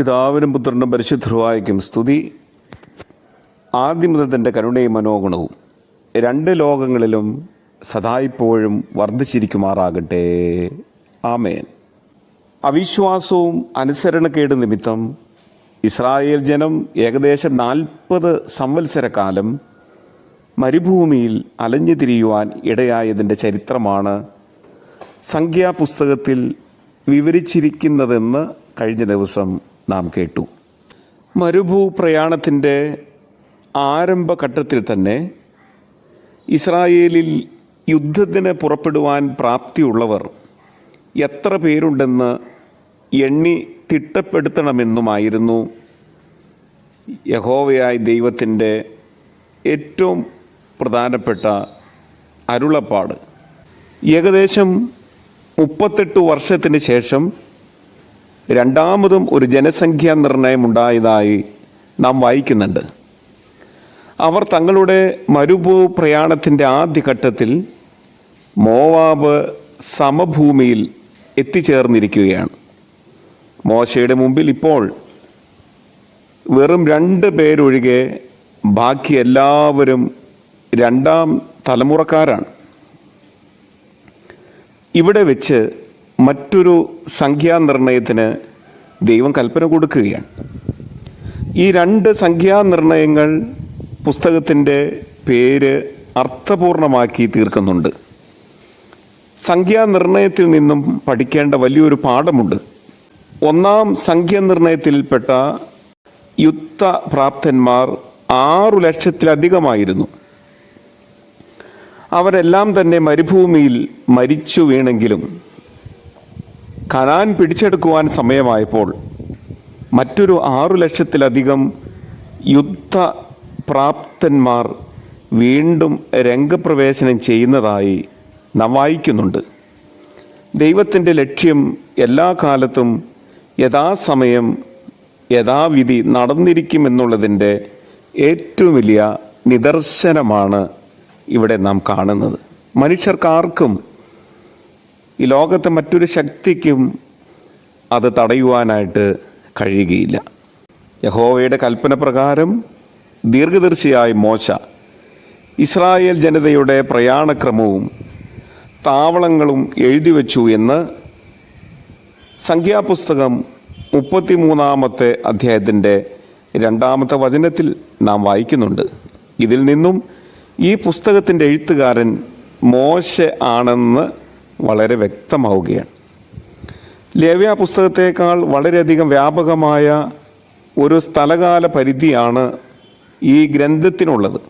പിതാവിനും പുത്രനും പരിശുദ്ധവായിക്കും സ്തുതി. ആദ്യം തന്റെ കരുണയും മനോഗുണവും രണ്ട് ലോകങ്ങളിലും സദായിപ്പോഴും വർദ്ധിച്ചിരിക്കുമാറാകട്ടെ. ആമേൻ. അവിശ്വാസവും അനുസരണക്കേട് നിമിത്തം ഇസ്രായേൽ ജനം ഏകദേശം നാൽപ്പത് സംവത്സരക്കാലം മരുഭൂമിയിൽ അലഞ്ഞു തിരിയുവാൻ ഇടയായതിന്റെ ചരിത്രമാണ് സംഖ്യാപുസ്തകത്തിൽ വിവരിച്ചിരിക്കുന്നതെന്ന് കഴിഞ്ഞ ദിവസം നാം കേട്ടു. മരുഭൂ പ്രയാണത്തിന്റെ ആരംഭഘട്ടത്തിൽ തന്നെ ഇസ്രായേലിൽ യുദ്ധത്തിന് പുറപ്പെടുവാൻ പ്രാപ്തിയുള്ളവർ എത്ര പേരുണ്ടെന്ന് എണ്ണി തിട്ടപ്പെടുത്തണമെന്നുമായിരുന്നു യഹോവയായ ദൈവത്തിന്റെ ഏറ്റവും പ്രധാനപ്പെട്ട അരുളപ്പാട്. ഏകദേശം മുപ്പത്തെട്ട് വർഷത്തിന് ശേഷം രണ്ടാമതും ഒരു ജനസംഖ്യാ നിർണയം ഉണ്ടായതായി നാം വായിക്കുന്നുണ്ട്. അവർ തങ്ങളുടെ മരുഭൂ പ്രയാണത്തിന്റെ ആദ്യഘട്ടത്തിൽ മോവാബ് സമഭൂമിയിൽ എത്തിച്ചേർന്നിരിക്കുകയാണ്. മോശയുടെ മുമ്പിൽ ഇപ്പോൾ വെറും രണ്ട് പേരൊഴികെ ബാക്കി എല്ലാവരും രണ്ടാം തലമുറക്കാരാണ്. ഇവിടെ വെച്ച് മറ്റൊരു സംഖ്യാനിർണയത്തിന് ദൈവം കൽപ്പന കൊടുക്കുകയാണ്. ഈ രണ്ട് സംഖ്യാനിർണയങ്ങൾ പുസ്തകത്തിന്റെ പേര് അർത്ഥപൂർണമാക്കി തീർക്കുന്നുണ്ട്. സംഖ്യാനിർണയത്തിൽ നിന്നും പഠിക്കേണ്ട വലിയൊരു പാഠമുണ്ട്. ഒന്നാം സംഖ്യാനിർണയത്തിൽപ്പെട്ട യുദ്ധപ്രാപ്തന്മാർ ആറു ലക്ഷത്തിലധികമായിരുന്നു. അവരെല്ലാം തന്നെ മരുഭൂമിയിൽ മരിച്ചു വീണെങ്കിലും കനാൻ പിടിച്ചെടുക്കുവാൻ സമയമായപ്പോൾ മറ്റൊരു ആറു ലക്ഷത്തിലധികം യുദ്ധ പ്രാപ്തന്മാർ വീണ്ടും രംഗപ്രവേശനം ചെയ്യുന്നതായി നാം വായിക്കുന്നുണ്ട്. ദൈവത്തിന്റെ ലക്ഷ്യം എല്ലാ കാലത്തും യഥാസമയം യഥാവിധി നടന്നിരിക്കുമെന്നുള്ളതിന്റെ ഏറ്റവും വലിയ നിദർശനമാണ് ഇവിടെ നാം കാണുന്നത്. മനുഷ്യർക്കാർക്കും ഈ ലോകത്തെ മറ്റൊരു ശക്തിക്കും അത് തടയുവാനായിട്ട് കഴിയുകയില്ല. യഹോവയുടെ കൽപ്പന പ്രകാരം ദീർഘദർശിയായി മോശ ഇസ്രായേൽ ജനതയുടെ പ്രയാണക്രമവും താവളങ്ങളും എഴുതി വച്ചു എന്ന് സംഖ്യാപുസ്തകം മുപ്പത്തിമൂന്നാമത്തെ അധ്യായത്തിന്റെ രണ്ടാമത്തെ വചനത്തിൽ നാം വായിക്കുന്നുണ്ട്. ഇതിൽ നിന്നും ഈ പുസ്തകത്തിന്റെ എഴുത്തുകാരൻ മോശ ആണെന്ന് വളരെ വ്യക്തമാവുകയാണ്. ലേവ്യ പുസ്തകത്തേക്കാൾ വളരെയധികം വ്യാപകമായ ഒരു സ്ഥലകാല പരിധിയാണ് ഈ ഗ്രന്ഥത്തിനുള്ളത്.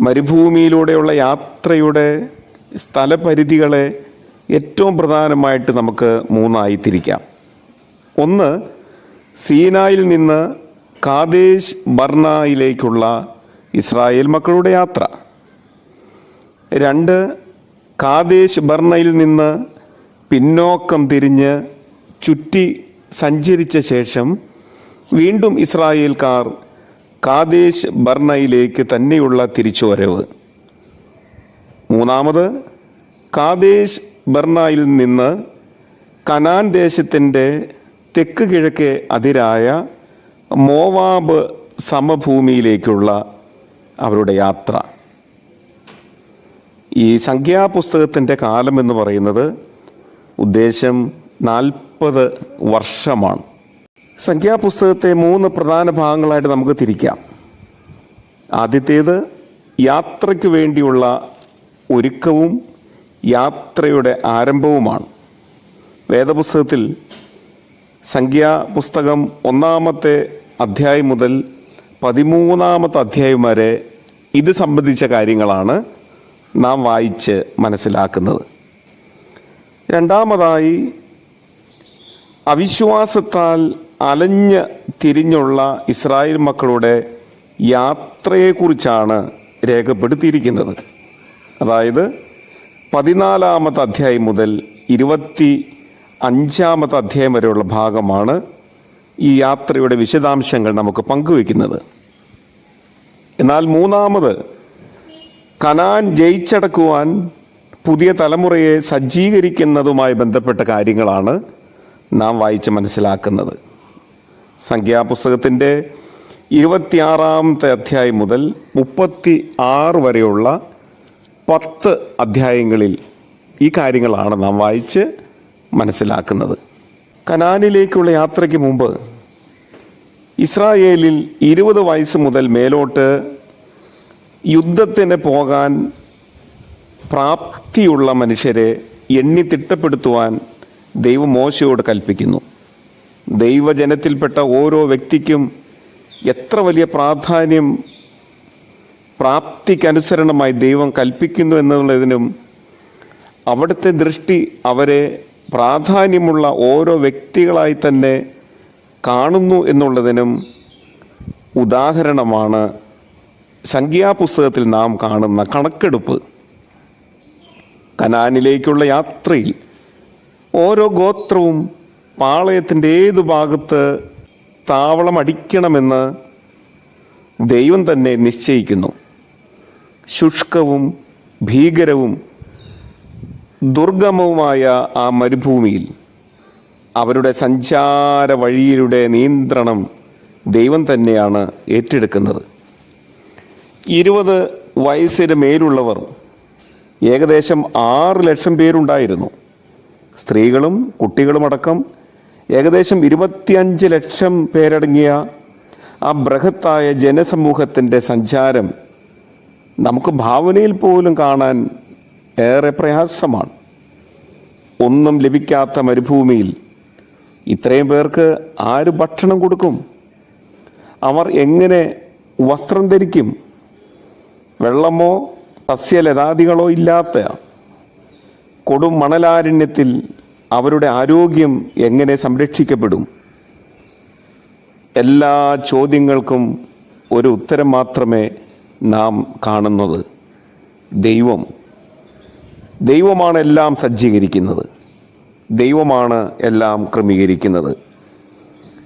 മരുഭൂമിയിലൂടെയുള്ള യാത്രയുടെ സ്ഥലപരിധികളെ ഏറ്റവും പ്രധാനമായിട്ട് നമുക്ക് മൂന്നായി തിരിക്കാം. ഒന്ന് സീനായിൽ നിന്ന് കാദേശ് ബർണയിലേക്കുള്ള ഇസ്രായേൽ മക്കളുടെ യാത്ര. രണ്ട് കാദേശ് ബർണയിൽ നിന്ന് പിന്നോക്കം തിരിഞ്ഞ് ചുറ്റി സഞ്ചരിച്ച ശേഷം വീണ്ടും ഇസ്രായേൽക്കാർ കാദേശ് ബർണയിലേക്ക് തന്നെയുള്ള തിരിച്ചുവരവ്. മൂന്നാമത് കാദേശ് ബർണയിൽ നിന്ന് കനാൻ ദേശത്തിന്റെ തെക്ക് കിഴക്കേ അതിരായ മോവാബ് സമഭൂമിയിലേക്കുള്ള അവരുടെ യാത്ര. ഈ സംഖ്യാപുസ്തകത്തിന്റെ കാലം എന്ന് പറയുന്നത് ഉദ്ദേശം നാൽപ്പത് വർഷമാണ്. സംഖ്യാപുസ്തകത്തെ മൂന്ന് പ്രധാന ഭാഗങ്ങളായിട്ട് നമുക്ക് തിരിക്കാം. ആദ്യത്തേത് യാത്രയ്ക്ക് വേണ്ടിയുള്ള ഒരുക്കവും യാത്രയുടെ ആരംഭവുമാണ്. വേദപുസ്തകത്തിൽ സംഖ്യാപുസ്തകം ഒന്നാമത്തെ അധ്യായം മുതൽ പതിമൂന്നാമത്തെ അധ്യായം വരെ ഇത് സംബന്ധിച്ച കാര്യങ്ങളാണ്. നാം വായിച്ച് മനസ്സിലാക്കുന്നത്. രണ്ടാമതായി അവിശ്വാസത്താൽ അലഞ്ഞ് തിരിഞ്ഞുള്ള ഇസ്രായേൽ മക്കളുടെ യാത്രയെക്കുറിച്ചാണ് രേഖപ്പെടുത്തിയിരിക്കുന്നത്. അതായത് പതിനാലാമത്തെ അധ്യായം മുതൽ ഇരുപത്തി അഞ്ചാമത്തെ അധ്യായം വരെയുള്ള ഭാഗമാണ് ഈ യാത്രയുടെ വിശദാംശങ്ങൾ നമുക്ക് പങ്കുവയ്ക്കുന്നത്. എന്നാൽ മൂന്നാമത് കനാൻ ജയിച്ചടക്കുവാൻ പുതിയ തലമുറയെ സജ്ജീകരിക്കുന്നതുമായി ബന്ധപ്പെട്ട കാര്യങ്ങളാണ് നാം വായിച്ച് മനസ്സിലാക്കുന്നത്. സംഖ്യാപുസ്തകത്തിന്റെ ഇരുപത്തിയാറാമത്തെ അധ്യായം മുതൽ മുപ്പത്തി ആറ് വരെയുള്ള പത്ത് അധ്യായങ്ങളിൽ ഈ കാര്യങ്ങളാണ് നാം വായിച്ച് മനസ്സിലാക്കുന്നത്. കനാനിലേക്കുള്ള യാത്രയ്ക്ക് മുമ്പ് ഇസ്രായേലിൽ ഇരുപത് വയസ്സ് മുതൽ മേലോട്ട് യുദ്ധത്തിന് പോകാൻ പ്രാപ്തിയുള്ള മനുഷ്യരെ എണ്ണി തിട്ടപ്പെടുത്തുവാൻ ദൈവം മോശയോട് കൽപ്പിക്കുന്നു. ദൈവജനത്തിൽപ്പെട്ട ഓരോ വ്യക്തിക്കും എത്ര വലിയ പ്രാധാന്യം പ്രാപ്തിക്കനുസരണമായി ദൈവം കൽപ്പിക്കുന്നു എന്നുള്ളതിനും അവിടുത്തെ ദൃഷ്ടി അവരെ പ്രാധാന്യമുള്ള ഓരോ വ്യക്തികളായി തന്നെ കാണുന്നു എന്നുള്ളതിനും ഉദാഹരണമാണ് സംഖ്യാപുസ്തകത്തിൽ നാം കാണുന്ന കണക്കെടുപ്പ് കനാനിലേക്കുള്ള യാത്രയിൽ ഓരോ ഗോത്രവും പാളയത്തിന്റെ ഏത് ഭാഗത്ത് താവളം അടിക്കണമെന്ന് ദൈവം തന്നെ നിശ്ചയിക്കുന്നു. ശുഷ്കവും ഭീകരവും ദുർഗമവുമായ ആ മരുഭൂമിയിൽ അവരുടെ സഞ്ചാര വഴിയിലൂടെ നിയന്ത്രണം ദൈവം തന്നെയാണ് ഏറ്റെടുക്കുന്നത്. ഇരുപത് വയസ്സിന് മേലുള്ളവർ ഏകദേശം ആറ് ലക്ഷം പേരുണ്ടായിരുന്നു. സ്ത്രീകളും കുട്ടികളുമടക്കം ഏകദേശം ഇരുപത്തിയഞ്ച് ലക്ഷം പേരടങ്ങിയ ആ ബൃഹത്തായ ജനസമൂഹത്തിന്റെ സഞ്ചാരം നമുക്ക് ഭാവനയിൽ പോലും കാണാൻ ഏറെ പ്രയാസമാണ്. ഒന്നും ലഭിക്കാത്ത മരുഭൂമിയിൽ ഇത്രയും പേർക്ക് ആര് ഭക്ഷണം കൊടുക്കും? അവർ എങ്ങനെ വസ്ത്രം ധരിക്കും? വെള്ളമോ സസ്യലതാദികളോ ഇല്ലാത്ത കൊടും മണലാരണ്യത്തിൽ അവരുടെ ആരോഗ്യം എങ്ങനെ സംരക്ഷിക്കപ്പെടും? എല്ലാ ചോദ്യങ്ങൾക്കും ഒരു ഉത്തരം മാത്രമേ നാം കാണുന്നത്. ദൈവം. ദൈവമാണ് എല്ലാം സജ്ജീകരിക്കുന്നത്. ദൈവമാണ് എല്ലാം ക്രമീകരിക്കുന്നത്.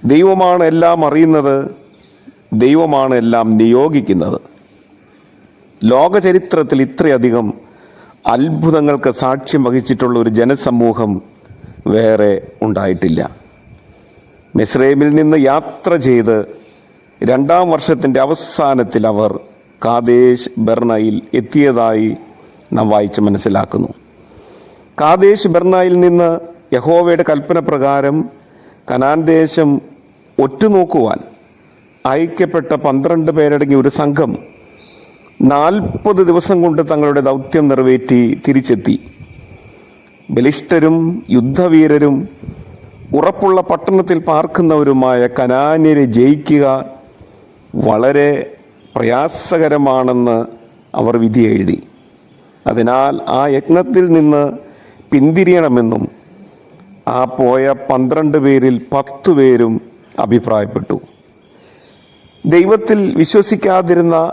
ദൈവമാണ് എല്ലാം അറിയുന്നത്. ദൈവമാണ് എല്ലാം നിയോഗിക്കുന്നത്. ലോകചരിത്രത്തിൽ ഇത്രയധികം അത്ഭുതങ്ങൾക്ക് സാക്ഷ്യം വഹിച്ചിട്ടുള്ള ഒരു ജനസമൂഹം വേറെ ഉണ്ടായിട്ടില്ല. മിസ്രൈമിൽ നിന്ന് യാത്ര ചെയ്ത് രണ്ടാം വർഷത്തിന്റെ അവസാനത്തിൽ അവർ കാദേശ് ബെർണയിൽ എത്തിയതായി നാം വായിച്ച് മനസ്സിലാക്കുന്നു. കാദേശ് ബെർണയിൽ നിന്ന് യഹോവയുടെ കൽപ്പന പ്രകാരം കനാൻ ദേശം ഒറ്റുനോക്കുവാൻ ഐക്യപ്പെട്ട പന്ത്രണ്ട് പേരടങ്ങിയ ഒരു സംഘം നാൽപ്പത് ദിവസം കൊണ്ട് തങ്ങളുടെ ദൗത്യം നിറവേറ്റി തിരിച്ചെത്തി. ബലിഷ്ഠരും യുദ്ധവീരരും ഉറപ്പുള്ള പട്ടണത്തിൽ പാർക്കുന്നവരുമായ കനാന്യരെ ജയിക്കുക വളരെ പ്രയാസകരമാണെന്ന് അവർ വിധി എഴുതി. അതിനാൽ ആ യജ്ഞത്തിൽ നിന്ന് പിന്തിരിയണമെന്നും ആ പോയ പന്ത്രണ്ട് പേരിൽ പത്തു പേരും അഭിപ്രായപ്പെട്ടു. ദൈവത്തിൽ വിശ്വസിക്കാതിരുന്ന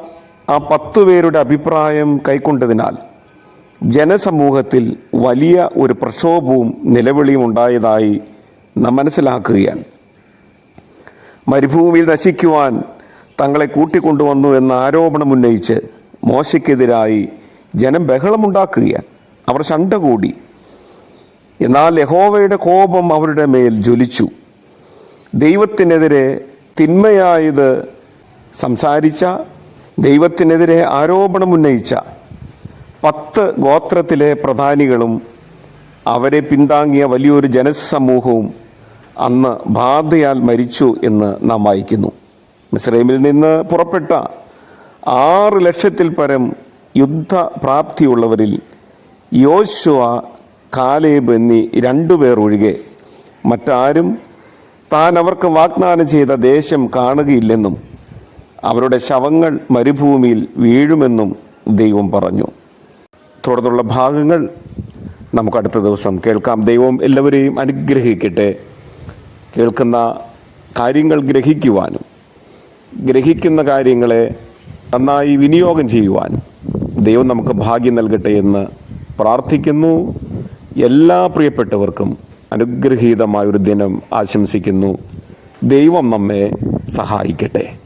ആ പത്തു പേരുടെ അഭിപ്രായം കൈക്കൊണ്ടതിനാൽ ജനസമൂഹത്തിൽ വലിയ ഒരു പ്രക്ഷോഭവും നിലവിളിയും ഉണ്ടായതായി നാം മനസ്സിലാക്കുകയാണ്. മരുഭൂമിയിൽ നശിക്കുവാൻ തങ്ങളെ കൂട്ടിക്കൊണ്ടുവന്നു എന്ന ആരോപണം ഉന്നയിച്ച് മോശയ്ക്കെതിരായി ജനം ബഹളമുണ്ടാക്കുകയാണ്. അവർ ശണ്ട കൂടി എന്നാൽ യഹോവയുടെ കോപം അവരുടെ മേൽ ജ്വലിച്ചു. ദൈവത്തിനെതിരെ തിന്മയായത് സംസാരിച്ച ദൈവത്തിനെതിരെ ആരോപണമുന്നയിച്ച പത്ത് ഗോത്രത്തിലെ പ്രധാനികളും അവരെ പിന്താങ്ങിയ വലിയൊരു ജനസമൂഹവും അന്ന് ബാധയാൽ മരിച്ചു എന്ന് നാം വായിക്കുന്നു. മിസ്രൈമിൽ നിന്ന് പുറപ്പെട്ട ആറ് ലക്ഷത്തിൽ പരം യുദ്ധ പ്രാപ്തിയുള്ളവരിൽ യോശുവ കാലേബ് എന്നീ രണ്ടുപേർ ഒഴികെ മറ്റാരും താൻ അവർക്ക് വാഗ്ദാനം ചെയ്ത ദേശം കാണുകയില്ലെന്നും അവരുടെ ശവങ്ങൾ മരുഭൂമിയിൽ വീഴുമെന്നും ദൈവം പറഞ്ഞു. തുടർന്നുള്ള ഭാഗങ്ങൾ നമുക്ക് അടുത്ത ദിവസം കേൾക്കാം. ദൈവം എല്ലാവരെയും അനുഗ്രഹിക്കട്ടെ. കേൾക്കുന്ന കാര്യങ്ങൾ ഗ്രഹിക്കുവാനും ഗ്രഹിക്കുന്ന കാര്യങ്ങളെ നന്നായി വിനിയോഗം ചെയ്യുവാനും ദൈവം നമുക്ക് ഭാഗ്യം നൽകട്ടെ എന്ന് പ്രാർത്ഥിക്കുന്നു. എല്ലാ പ്രിയപ്പെട്ടവർക്കും അനുഗ്രഹീതമായൊരു ദിനം ആശംസിക്കുന്നു. ദൈവം നമ്മെ സഹായിക്കട്ടെ.